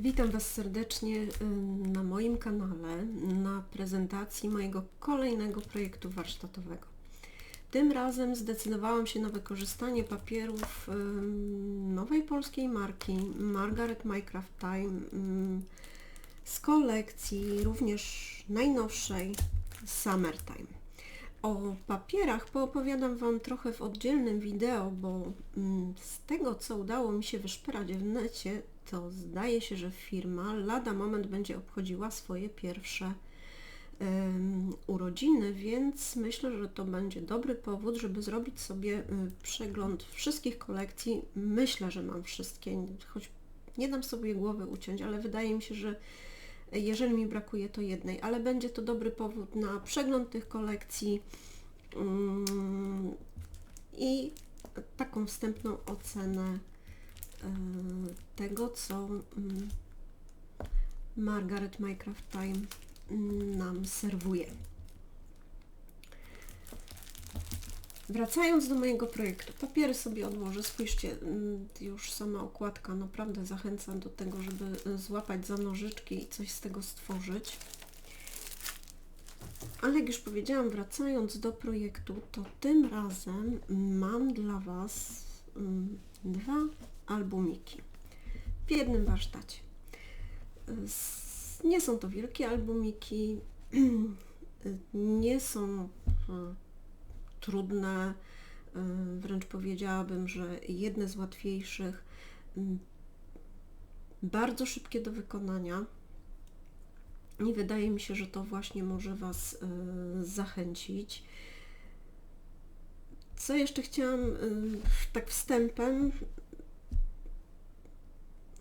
Witam Was serdecznie y, na moim kanale na prezentacji mojego kolejnego projektu warsztatowego. Tym razem zdecydowałam się na wykorzystanie papierów y, nowej polskiej marki Margaret Minecraft Time y, z kolekcji również najnowszej Summertime. O papierach poopowiadam Wam trochę w oddzielnym wideo, bo mm, z tego co udało mi się wyszperać w necie, to zdaje się, że firma lada moment będzie obchodziła swoje pierwsze urodziny, więc myślę, że to będzie dobry powód, żeby zrobić sobie y, przegląd wszystkich kolekcji. Myślę, że mam wszystkie, choć nie dam sobie głowy uciąć, ale wydaje mi się, że jeżeli mi brakuje to jednej, ale będzie to dobry powód na przegląd tych kolekcji mm, i taką wstępną ocenę tego, co mm, Margaret Minecraft Time mm, nam serwuje. Wracając do mojego projektu, papiery sobie odłożę. Spójrzcie, mm, już sama okładka naprawdę zachęca do tego, żeby y, złapać za nożyczki i coś z tego stworzyć. Ale jak już powiedziałam, wracając do projektu, to tym razem mam dla Was dwa albumiki w jednym warsztacie. Nie są to wielkie albumiki, nie są trudne, y, wręcz powiedziałabym, że jedne z łatwiejszych, bardzo szybkie do wykonania. I wydaje mi się, że to właśnie może Was y, zachęcić. Co jeszcze chciałam tak wstępem?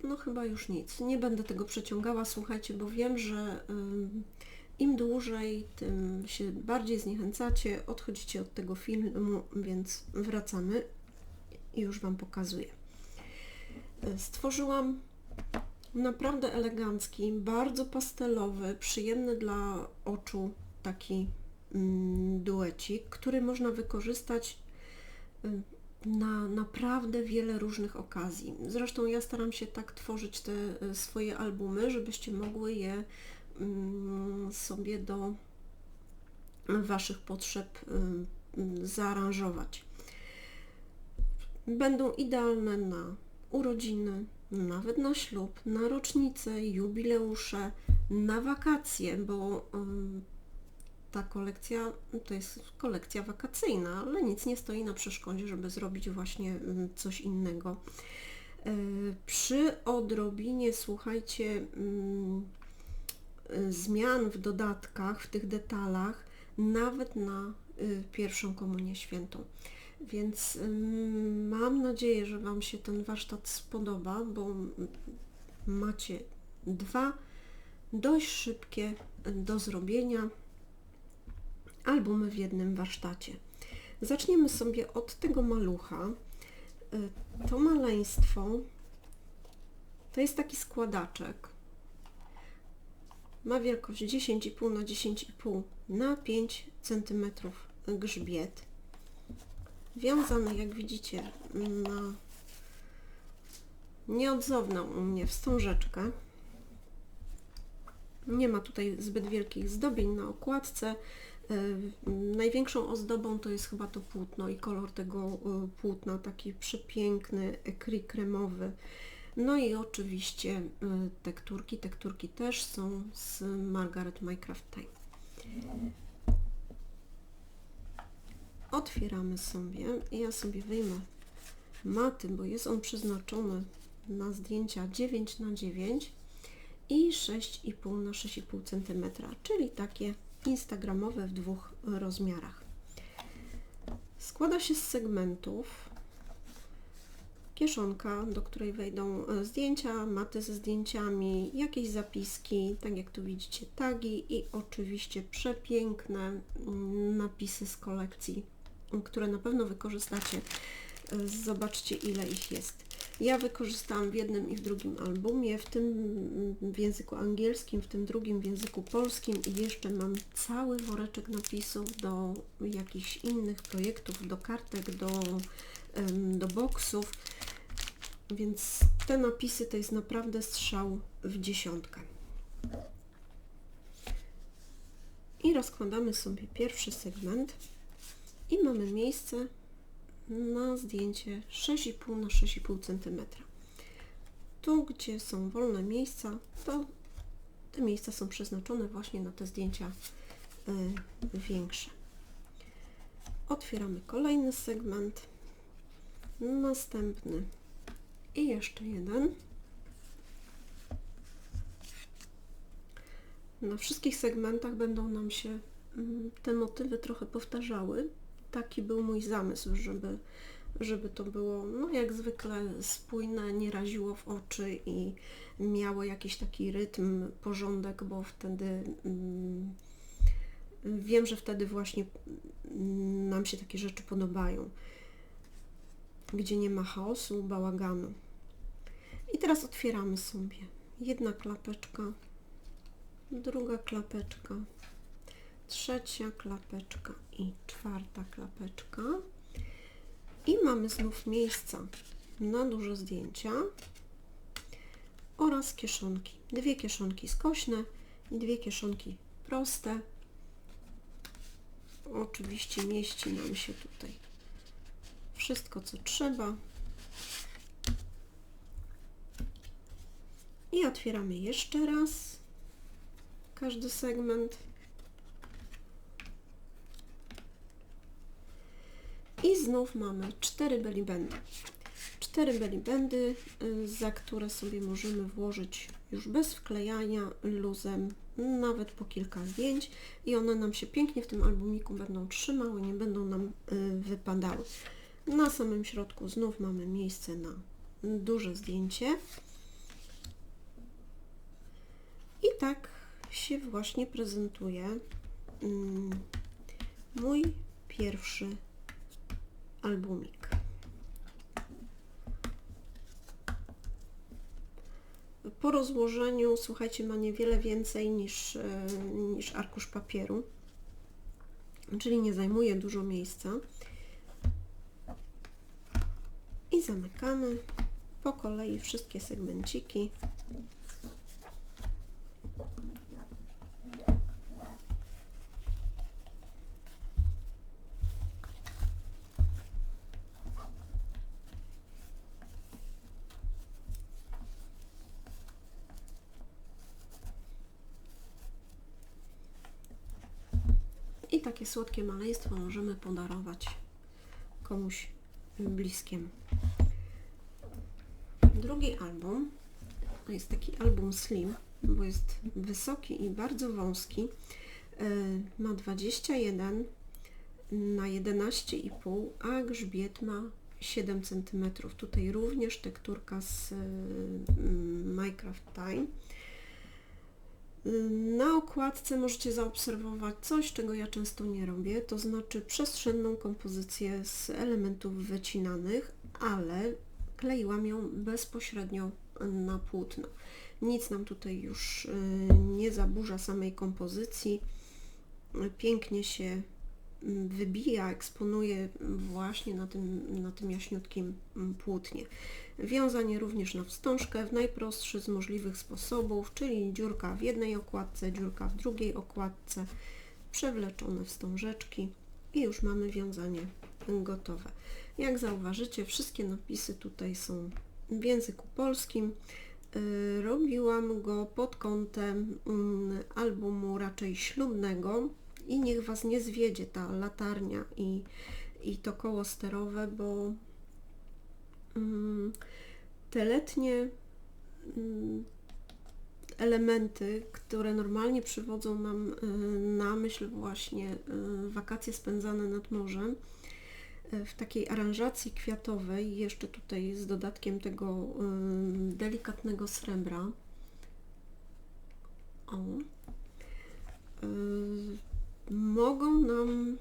No chyba już nic. Nie będę tego przeciągała, słuchajcie, bo wiem, że im dłużej, tym się bardziej zniechęcacie, odchodzicie od tego filmu, więc wracamy i już Wam pokazuję. Stworzyłam naprawdę elegancki, bardzo pastelowy, przyjemny dla oczu taki duecik, który można wykorzystać na naprawdę wiele różnych okazji. Zresztą ja staram się tak tworzyć te y, swoje albumy, żebyście mogły je Mm, sobie do Waszych potrzeb y, zaaranżować. Będą idealne na urodziny, nawet na ślub, na rocznice, jubileusze, na wakacje, bo ta kolekcja to jest kolekcja wakacyjna, ale nic nie stoi na przeszkodzie, żeby zrobić właśnie coś innego. E, przy odrobinie, słuchajcie, Y, zmian w dodatkach, w tych detalach, nawet na y, pierwszą komunię świętą. Więc mam nadzieję, że Wam się ten warsztat spodoba, bo macie dwa dość szybkie do zrobienia albumy w jednym warsztacie. Zaczniemy sobie od tego malucha. Y, to maleństwo to jest taki składaczek ma wielkość 10,5 na 10,5 na 5 cm grzbiet. Wiązany, jak widzicie, na nieodzowną u mnie wstążeczkę. Nie ma tutaj zbyt wielkich zdobień na okładce. E, największą ozdobą to jest chyba to płótno i kolor tego e, płótna, taki przepiękny, ekry kremowy. No i oczywiście y, tekturki. Tekturki też są z Margaret Minecraft Time. Otwieramy sobie. Ja sobie wyjmę maty, bo jest on przeznaczony na zdjęcia 9 na 9 i 6,5 na 6,5 cm, czyli takie instagramowe w dwóch rozmiarach. Składa się z segmentów kieszonka, do której wejdą e, zdjęcia, maty ze zdjęciami, jakieś zapiski, tak jak tu widzicie tagi i oczywiście przepiękne mm, napisy z kolekcji, które na pewno wykorzystacie. E, zobaczcie ile ich jest. Ja wykorzystałam w jednym i w drugim albumie, w tym w języku angielskim, w tym drugim w języku polskim i jeszcze mam cały woreczek napisów do jakichś innych projektów, do kartek, do, do boksów. Więc te napisy to jest naprawdę strzał w dziesiątkę. I rozkładamy sobie pierwszy segment i mamy miejsce na zdjęcie 6,5 na 6,5 cm. Tu, gdzie są wolne miejsca, to te miejsca są przeznaczone właśnie na te zdjęcia y, większe. Otwieramy kolejny segment, następny i jeszcze jeden. Na wszystkich segmentach będą nam się mm, te motywy trochę powtarzały. Taki był mój zamysł, żeby, żeby to było no jak zwykle spójne, nie raziło w oczy i miało jakiś taki rytm, porządek, bo wtedy mm, wiem, że wtedy właśnie mm, nam się takie rzeczy podobają, gdzie nie ma chaosu, bałaganu. I teraz otwieramy sobie jedna klapeczka, druga klapeczka, trzecia klapeczka i czwarta klapeczka. I mamy znów miejsca na duże zdjęcia oraz kieszonki. Dwie kieszonki skośne i dwie kieszonki proste. Oczywiście mieści nam się tutaj wszystko, co trzeba. I otwieramy jeszcze raz każdy segment. I znów mamy cztery belibendy. Cztery belibendy, y, za które sobie możemy włożyć już bez wklejania luzem nawet po kilka zdjęć i one nam się pięknie w tym albumiku będą trzymały, nie będą nam y, wypadały. Na samym środku znów mamy miejsce na duże zdjęcie. I tak się właśnie prezentuje mm, mój pierwszy albumik. Po rozłożeniu, słuchajcie, ma niewiele więcej niż, e, niż arkusz papieru, czyli nie zajmuje dużo miejsca. I zamykamy po kolei wszystkie segmenciki. I takie słodkie maleństwo możemy podarować komuś bliskim. Drugi album to jest taki album Slim, bo jest wysoki i bardzo wąski. E, ma 21 na 11,5, a grzbiet ma 7 cm. Tutaj również tekturka z Minecraft Time. Na okładce możecie zaobserwować coś, czego ja często nie robię, to znaczy przestrzenną kompozycję z elementów wycinanych, ale kleiłam ją bezpośrednio na płótno. Nic nam tutaj już y, nie zaburza samej kompozycji. Pięknie się wybija, eksponuje właśnie na tym, na tym jaśniutkim mm, płótnie. Wiązanie również na wstążkę w najprostszy z możliwych sposobów, czyli dziurka w jednej okładce, dziurka w drugiej okładce, przewleczone wstążeczki i już mamy wiązanie gotowe. Jak zauważycie, wszystkie napisy tutaj są w języku polskim. Y, robiłam go pod kątem mm, albumu raczej ślubnego i niech Was nie zwiedzie ta latarnia i, i to koło sterowe, bo mm, te letnie mm, elementy, które normalnie przywodzą nam y, na myśl właśnie y, wakacje spędzane nad morzem, w takiej aranżacji kwiatowej, jeszcze tutaj z dodatkiem tego delikatnego srebra. O. mogą nam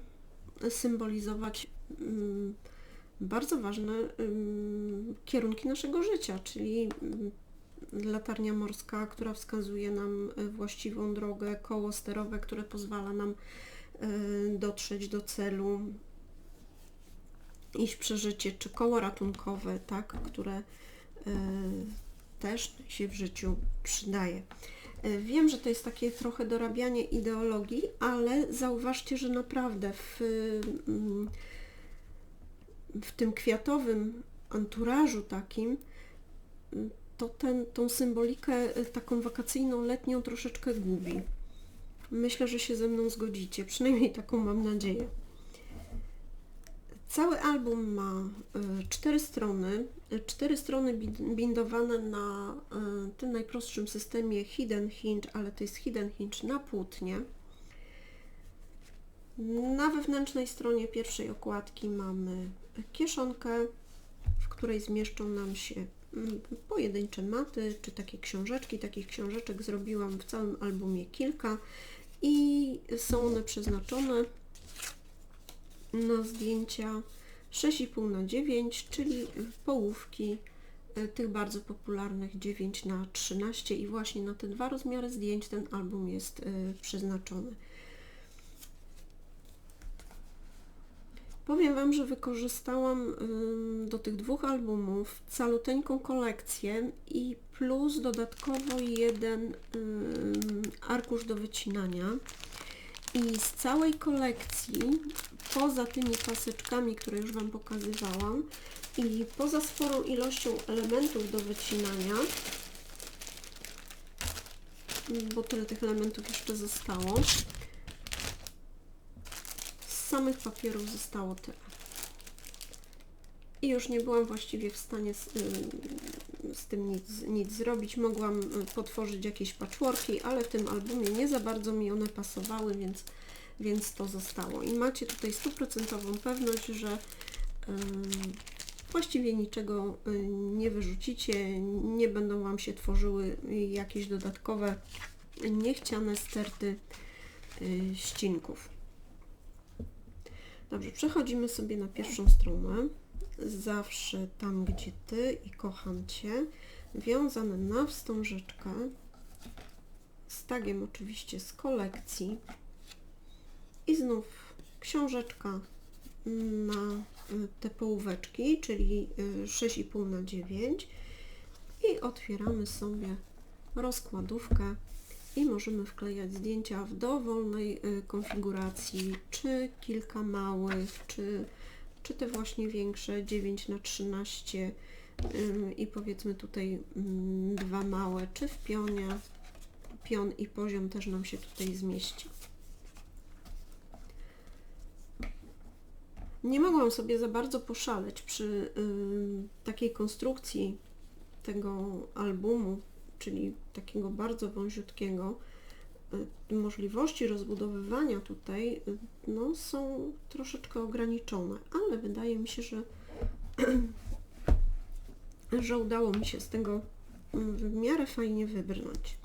symbolizować bardzo ważne kierunki naszego życia, czyli latarnia morska, która wskazuje nam właściwą drogę, koło sterowe, które pozwala nam dotrzeć do celu, iść przeżycie, czy koło ratunkowe, tak, które też się w życiu przydaje. E, Wiem, że to jest takie trochę dorabianie ideologii, ale zauważcie, że naprawdę w, mm, w tym kwiatowym anturażu takim to ten, tą symbolikę e, taką wakacyjną, letnią troszeczkę gubi. Myślę, że się ze mną zgodzicie, przynajmniej taką mam nadzieję. Cały album ma y, cztery strony, cztery strony bin- bindowane na y, tym najprostszym systemie Hidden Hinge, ale to jest Hidden Hinge na płótnie. Na wewnętrznej stronie pierwszej okładki mamy kieszonkę, w której zmieszczą nam się mm, pojedyncze maty, czy takie książeczki. Takich książeczek zrobiłam w całym albumie kilka i są one przeznaczone na zdjęcia 6,5 na 9, czyli połówki e, tych bardzo popularnych 9 na 13 i właśnie na te dwa rozmiary zdjęć ten album jest e, przeznaczony. Powiem Wam, że wykorzystałam do tych dwóch albumów caluteńką kolekcję i plus dodatkowo jeden arkusz do wycinania. I z całej kolekcji, poza tymi paseczkami, które już Wam pokazywałam i poza sporą ilością elementów do wycinania, bo tyle tych elementów jeszcze zostało, z samych papierów zostało tyle. I już nie byłam właściwie w stanie z, z tym nic, nic zrobić. Mogłam y, potworzyć jakieś patchworki, ale w tym albumie nie za bardzo mi one pasowały, więc, więc to zostało. I macie tutaj stuprocentową pewność, że właściwie niczego y, nie wyrzucicie, nie będą Wam się tworzyły jakieś dodatkowe niechciane sterty y, ścinków. Dobrze, przechodzimy sobie na pierwszą stronę. Zawsze tam, gdzie Ty i kocham Cię. Wiązane na wstążeczkę. Z tagiem oczywiście z kolekcji. I znów książeczka na y, te połóweczki, czyli y, 6,5 na 9 i otwieramy sobie rozkładówkę i możemy wklejać zdjęcia w dowolnej y, konfiguracji, czy kilka małych, czy, czy te właśnie większe 9 na 13 ym, i powiedzmy tutaj mm, dwa małe, czy w pionie, pion i poziom też nam się tutaj zmieści. Nie mogłam sobie za bardzo poszaleć przy ym, takiej konstrukcji tego albumu, czyli takiego bardzo wąziutkiego. Y, Możliwości rozbudowywania tutaj y, no, są troszeczkę ograniczone, ale wydaje mi się, że, że udało mi się z tego mm, w miarę fajnie wybrnąć.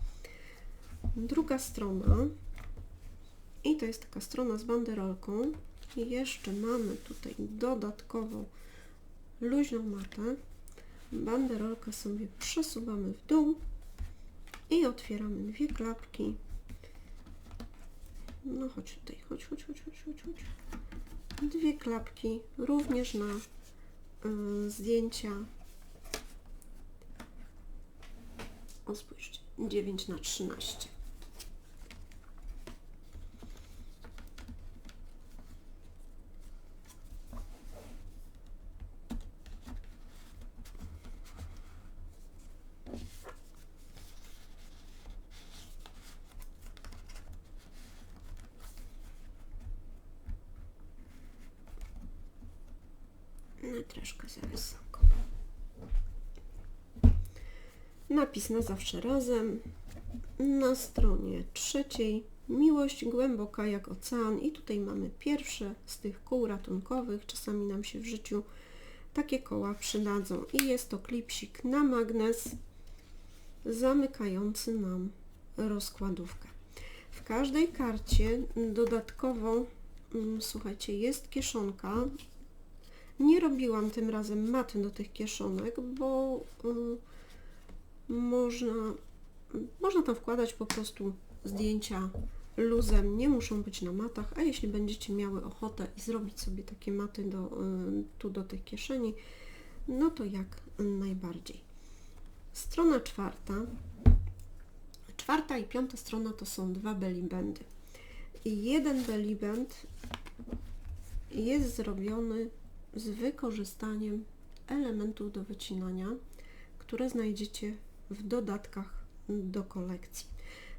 Druga strona i to jest taka strona z banderolką. I jeszcze mamy tutaj dodatkowo luźną matę. Banderolkę sobie przesuwamy w dół i otwieramy dwie klapki. No chodź tutaj, chodź, chodź, chodź, chodź, chodź, chodź. Dwie klapki również na y, zdjęcia. O spójrzcie, 9 na 13. No troszkę za wysoko. Napis na zawsze razem. Na stronie trzeciej miłość głęboka jak ocean i tutaj mamy pierwsze z tych kół ratunkowych. Czasami nam się w życiu takie koła przydadzą i jest to klipsik na magnes zamykający nam rozkładówkę. W każdej karcie dodatkowo, mm, słuchajcie, jest kieszonka nie robiłam tym razem mat do tych kieszonek, bo y, można, można tam wkładać po prostu zdjęcia luzem, nie muszą być na matach, a jeśli będziecie miały ochotę i zrobić sobie takie maty do, y, tu do tych kieszeni, no to jak najbardziej. Strona czwarta. Czwarta i piąta strona to są dwa bellybandy. I jeden bellyband jest zrobiony z wykorzystaniem elementów do wycinania, które znajdziecie w dodatkach do kolekcji.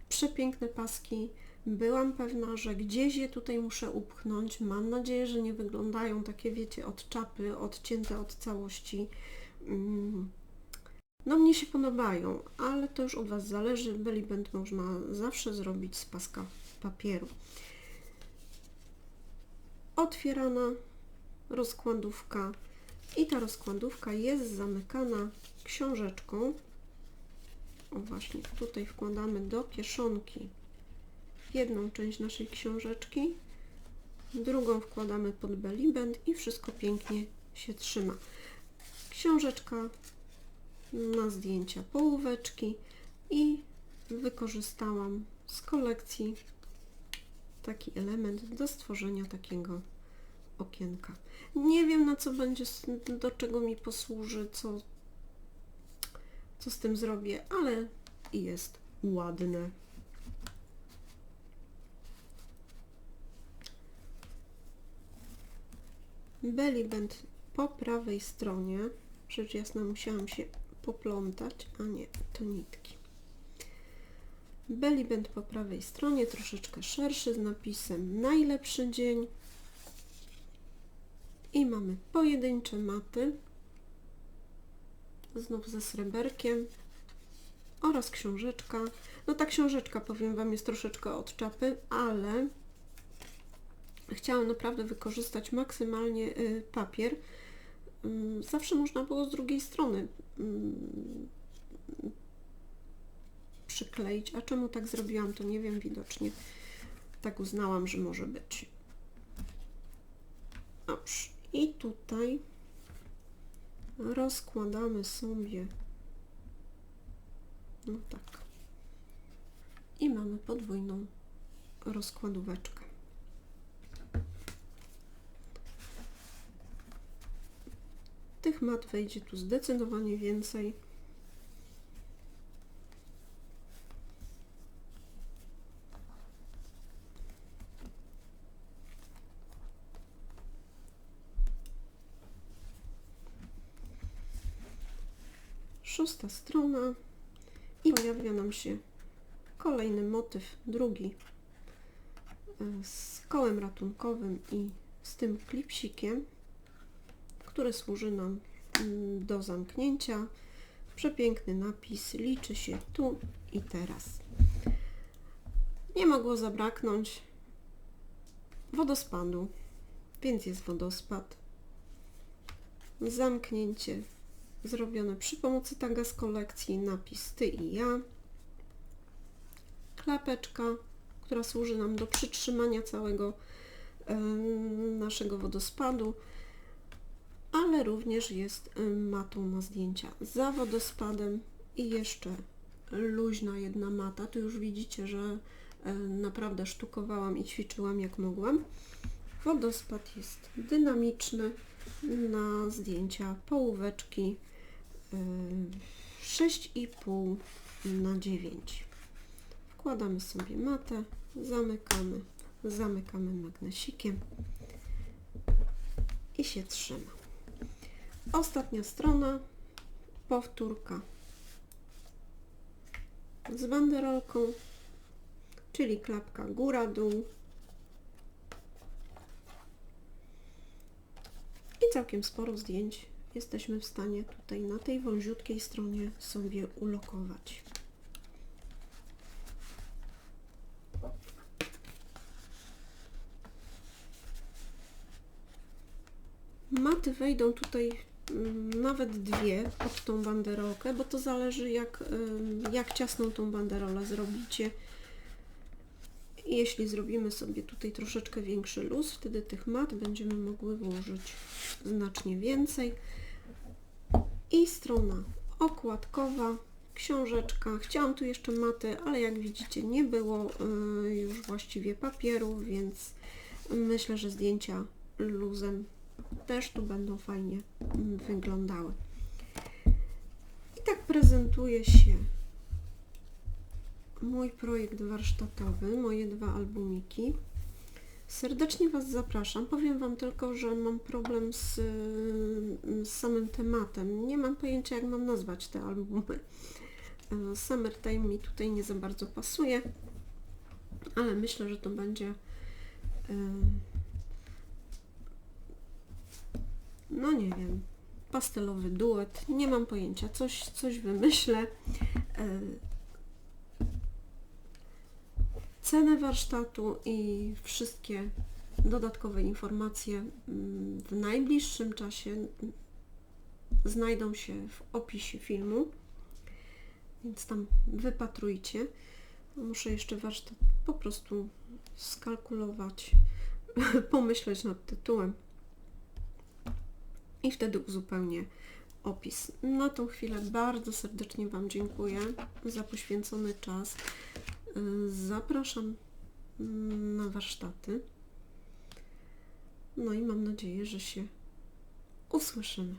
Przepiękne paski. Byłam pewna, że gdzieś je tutaj muszę upchnąć. Mam nadzieję, że nie wyglądają takie, wiecie, od czapy, odcięte od całości. Mm. No mnie się podobają, ale to już od Was zależy. Bellyband można zawsze zrobić z paska papieru. Otwierana rozkładówka i ta rozkładówka jest zamykana książeczką. O właśnie, tutaj wkładamy do kieszonki jedną część naszej książeczki, drugą wkładamy pod beliband i wszystko pięknie się trzyma. Książeczka na zdjęcia połóweczki i wykorzystałam z kolekcji taki element do stworzenia takiego okienka. Nie wiem na co będzie, do czego mi posłuży, co, co z tym zrobię, ale jest ładne. Beliband po prawej stronie, rzecz jasna musiałam się poplątać, a nie, to nitki. Beliband po prawej stronie, troszeczkę szerszy z napisem najlepszy dzień. I mamy pojedyncze maty, znów ze sreberkiem oraz książeczka. No ta książeczka, powiem Wam, jest troszeczkę od czapy, ale chciałam naprawdę wykorzystać maksymalnie y, papier. Mm, zawsze można było z drugiej strony mm, przykleić. A czemu tak zrobiłam, to nie wiem, widocznie tak uznałam, że może być. Dobrze. I tutaj rozkładamy sobie no tak. I mamy podwójną rozkładóweczkę. Tych mat wejdzie tu zdecydowanie więcej. Strona i pojawia nam się kolejny motyw, drugi e, z kołem ratunkowym i z tym klipsikiem który służy nam mm, do zamknięcia. Przepiękny napis, liczy się tu i teraz. Nie mogło zabraknąć wodospadu, więc jest wodospad. Zamknięcie zrobione przy pomocy taga z kolekcji, napis Ty i ja. Klapeczka, która służy nam do przytrzymania całego naszego wodospadu ale również jest matą na zdjęcia za wodospadem i jeszcze luźna jedna mata. Tu już widzicie, że naprawdę sztukowałam i ćwiczyłam jak mogłam. Wodospad jest dynamiczny na zdjęcia połóweczki 6,5 na 9. Wkładamy sobie matę, zamykamy, zamykamy magnesikiem i się trzyma. Ostatnia strona, powtórka z banderolką, czyli klapka góra-dół. I całkiem sporo zdjęć jesteśmy w stanie tutaj na tej wąziutkiej stronie sobie ulokować. Maty wejdą tutaj Mm, nawet dwie pod tą banderolkę, bo to zależy jak, jak ciasną tą banderolę zrobicie. Jeśli zrobimy sobie tutaj troszeczkę większy luz, wtedy tych mat będziemy mogły włożyć znacznie więcej. I strona okładkowa, książeczka. Chciałam tu jeszcze maty, ale jak widzicie nie było y, już właściwie papieru, więc myślę, że zdjęcia luzem też tu będą fajnie mm, wyglądały. tak prezentuje się mój projekt warsztatowy, moje dwa albumiki. Serdecznie Was zapraszam. Powiem Wam tylko, że mam problem z, z samym tematem. Nie mam pojęcia, jak mam nazwać te albumy. E, Summertime mi tutaj nie za bardzo pasuje, ale myślę, że to będzie e, no nie wiem, pastelowy duet, nie mam pojęcia, coś, coś wymyślę. Cenę warsztatu i wszystkie dodatkowe informacje mm, w najbliższym czasie mm, znajdą się w opisie filmu, więc tam wypatrujcie. Muszę jeszcze warsztat po prostu skalkulować, pomyśleć nad tytułem i wtedy uzupełnię opis. Na tą chwilę bardzo serdecznie Wam dziękuję za poświęcony czas. Zapraszam na warsztaty. No i mam nadzieję, że się usłyszymy.